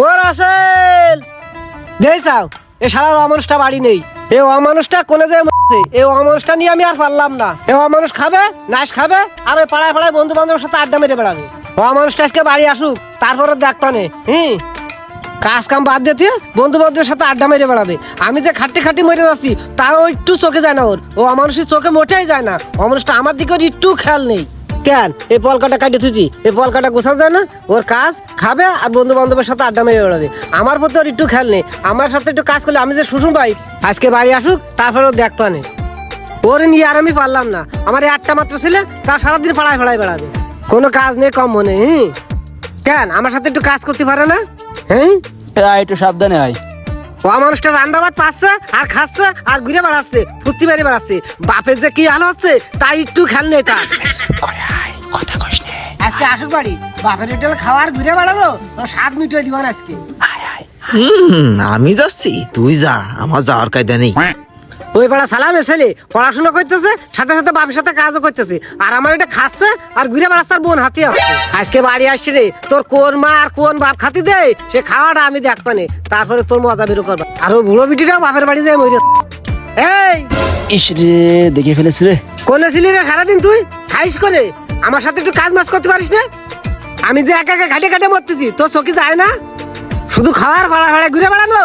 ও রাসেল! দেই চাও, এ সারা অমানুষটা বাড়ি নেই। এ অমানুষটা কোনে যে এ অমানুষটা নিয়ে আমি আর পারলাম না। এ অমানুষ খাবে, নাশ খাবে, আর ওই পাড়ায় পাড়ায় বন্ধু বান্ধবের সাথে আড্ডা মেরে বেড়াবে। অমানুষটা আজকে বাড়ি আসুক, তারপরে দেখ পানে। হুম? কাজ কাম বাদ দিতে বন্ধু বান্ধবের সাথে আড্ডা মেরে বেড়াবে। আমি যে খাটতে খাটতে মরে যাচ্ছি, তাও একটু চোখে যায় না ওর। ও অমানুষের চোখে মোটেই যায় না। অমানুষটা আমার দিকে ওর একটু খেয়াল নেই। কেন? এই পলকাটা কাটে তুই এই পলকাটা গোছানো দেয় না? ওর কাজ খাবে আর বন্ধু বান্ধবের সাথে আড্ডা মেরে বেড়াবে। আমার প্রতি ওর একটু খেয়াল নেই। আমার সাথে একটু কাজ করলে আমি যে শুশুন পাই আজকে বাড়ি আসুক, তারপরে ও দেখ পানে ওরে নিয়ে আর আমি পারলাম না। আমার এই আটটা মাত্র ছেলে তা সারাদিন ফাড়ায় ফাড়ায় বেড়াবে। কোনো কাজ নেই, কম মনে, হুম? কেন? আমার সাথে একটু কাজ করতে পারে না? হ্যাঁ একটু সাবধানে আয়। ও মানুষটা রান্দাবাদ পাচ্ছে আর খাচ্ছে আর ঘুরে বেড়াচ্ছে, ফুর্তি বেড়ে বেড়াচ্ছে। বাপের যে কি হাল হচ্ছে, তাই একটু খেয়াল নেই তার। কথা আজকে আসুক বাড়ি, বাপের হোটেল খাওয়ার ঘুরে বেড়াবো স্বাদ মিটিয়ে দিবান আজকে। হুম, আমি যাচ্ছি, তুই যা, আমার যাওয়ার কায়দা নেই। ওই বেড়া সালামে ছেলে পড়াশোনা করতেছে সাথে সাথে বাপের সাথে কাজও করতেছে। আর আমার এটা খাচ্ছে আর ঘুরে বেড়াচ্ছে আর বোন হাতি আসছে আজকে বাড়ি আসছে রে তোর কোন মা আর কোন বাপ খাতি দে সে খাওয়াটা আমি দেখ পানে তারপরে তোর মজা বেরো করবা। আর ওই বুড়ো বিটিটাও বাপের বাড়ি যায় মরে এই! ইস রে দেখে ফেলেছি রে। কোনে ছিলি রে সারাদিন তুই খাইস করে আমার সাথে একটু কাজ মাছ করতে পারিস না? আমি যে একা একা ঘাটে ঘাটে মরতেছি তোর চকি যায় না? শুধু খাওয়ার ভাড়া ভাড়া ঘুরে বেড়ানো?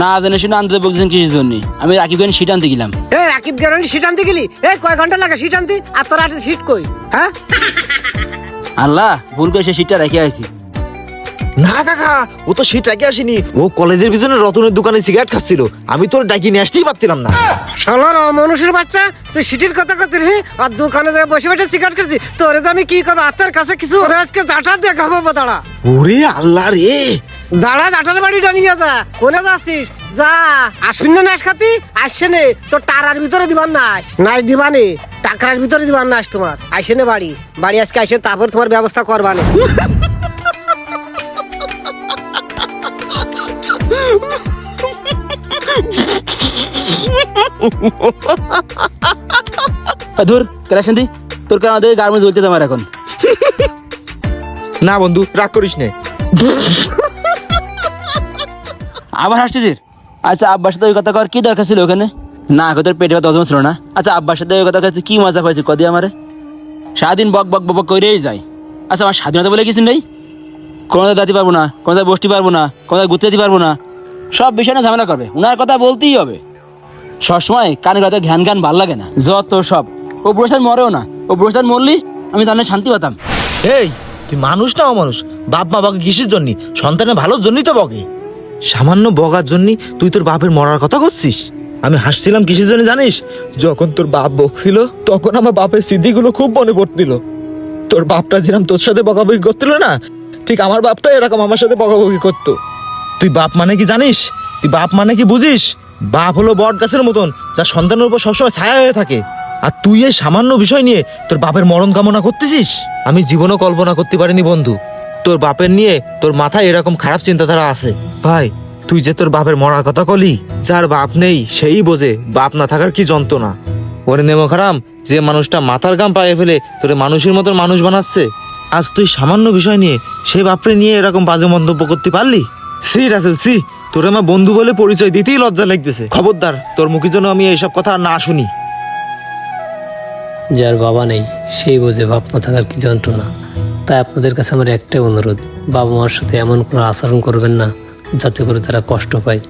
না জেনে শুনে আনতে বলছেন কিসের জন্য। আমি রাকিব গান সিট আনতে গেলাম। এই রাকিব গ্যারান্টি সিট আনতে গেলি? এই কয় ঘণ্টা লাগে সিট আনতে? আর তোর আটে সিট কই? হ্যাঁ? আল্লাহ ভুল করে সে সিটটা রেখে আইছি। না কাকা ও তো সে ডাকে আসেনি। ও কলেজের পিছনে রতনের দোকানে সিগারেট খাচ্ছিল। আমি তোর ডাকি নিয়ে আসতেই পারছিলাম না। শালার মানুষের বাচ্চা। তুই সিটির কথা করতে রে আর দোকানে যায় বসে বসে সিগারেট করছি তোরে যে আমি কি করব? আত্মার কাছে কিছু ওরে আজকে জাটার দেখাবো দাঁড়া ওরে আল্লাহ রে! দাঁড়া জাটার বাড়িটা নিয়ে যা। কোনে যাচ্ছিস? যা। আসবি না নাশ খাতি? আসছে নে। তোর টারার ভিতরে দিবার নাশ। নাশ দিবানে টাকার ভিতরে দিবার নাশ তোমার। আসে নে বাড়ি। বাড়ি আজকে আসে তারপর তোমার ব্যবস্থা করবানে আ, ধুর কালেকশন তোর কারণ ওদের গার্মেন্টস জ্বলতে আমার এখন। না বন্ধু রাগ করিস নে। আবার হাসছিস আচ্ছা আব্বার সাথে ওই কথা কর কি দরকার ছিল ওখানে? না তোর পেটে ব্যথা হজম ছিল না। আচ্ছা আব্বার সাথে ওই কথা কর কি মজা পাইছি কদি আমারে। সারাদিন বক বক বক বক করেই যায়। আচ্ছা আমার স্বাধীনতা বলে কিছু নেই কোনো দাঁতি পারব না কোনো বসতে পারব না কোনো ঘুরতে যেতে পারব না। সব বিষয় নিয়ে ঝামেলা করবে। উনার কথা বলতেই হবে। সবসময় কানে কথা ঘ্যান ঘ্যান ভালো লাগে না। যত সব। ও প্রসাদ মরেও না। ও প্রসাদ মরলি আমি তাহলে শান্তি পেতাম। এই তুই মানুষ না অমানুষ? বাপ মা বকে কিসের জন্য? সন্তানের ভালোর জন্যই তো বকে। সামান্য বগার জন্য তুই তোর বাপের মরার কথা করছিস? আমি হাসছিলাম কিসের জন্য জানিস? যখন তোর বাপ বকছিল, তখন আমার বাপের স্মৃতিগুলো খুব মনে পড়ছিল। তোর বাপটা যেরকম তোর সাথে বকাবকি করছিল না, ঠিক আমার বাপটা এরকম আমার সাথে বকাবকি করতো। তুই বাপ মানে কি জানিস? তুই বাপ মানে কি বুঝিস? বাপ হলো বট গাছের মতন, যা সন্তানের উপর সবসময় ছায়া হয়ে থাকে। আর তুই এই সামান্য বিষয় নিয়ে তোর বাপের মরণ কামনা করতেছিস? আমি জীবনও কল্পনা করতে পারিনি, বন্ধু। তোর বাপের নিয়ে তোর মাথায় এরকম খারাপ চিন্তাধারা আছে। ভাই, তুই যে তোর বাপের মরার কথা কলি, যার বাপ নেই, সেই বোঝে বাপ না থাকার কি যন্ত্রণা। ওরে নেমো খারাম, যে মানুষটা মাথার গাম পায়ে ফেলে তোরে মানুষের মতন মানুষ বানাচ্ছে, আজ তুই সামান্য বিষয় নিয়ে সে বাপরে নিয়ে এরকম বাজে মন্তব্য করতে পারলি? সি রাসেল সি তোর আমার বন্ধু বলে পরিচয় দিতেই লজ্জা লাগতেছে। খবরদার, তোর মুখের জন্য আমি এইসব কথা না শুনি। যার বাবা নেই, সেই বোঝে বাপ না থাকার কি যন্ত্রণা। তাই আপনাদের কাছে আমার একটাই অনুরোধ বাবা মার সাথে এমন কোনো আচরণ করবেন না, যাতে করে তারা কষ্ট পায়।